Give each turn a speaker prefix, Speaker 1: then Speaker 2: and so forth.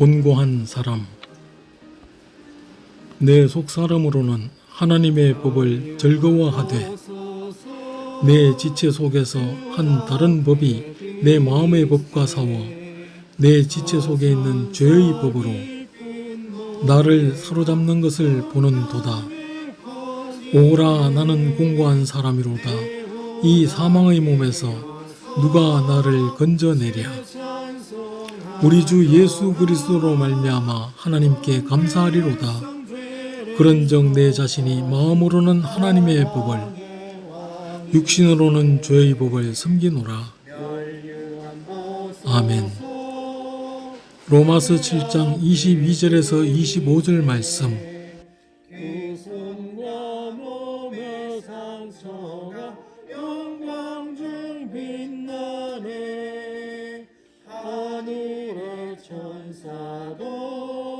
Speaker 1: 곤고한 사람 내 속사람으로는 하나님의 법을 즐거워하되 내 지체 속에서 한 다른 법이 내 마음의 법과 싸워 내 지체 속에 있는 죄의 법으로 나를 사로잡는 것을 보는 도다. 오라 나는 공고한 사람이로다. 이 사망의 몸에서 누가 나를 건져내랴. 우리 주 예수 그리스도로 말미암아 하나님께 감사하리로다. 그런즉 내 자신이 마음으로는 하나님의 법을 육신으로는 죄의 법을 섬기노라. 아멘. 로마서 7장 22절에서 25절 말씀.
Speaker 2: 천사도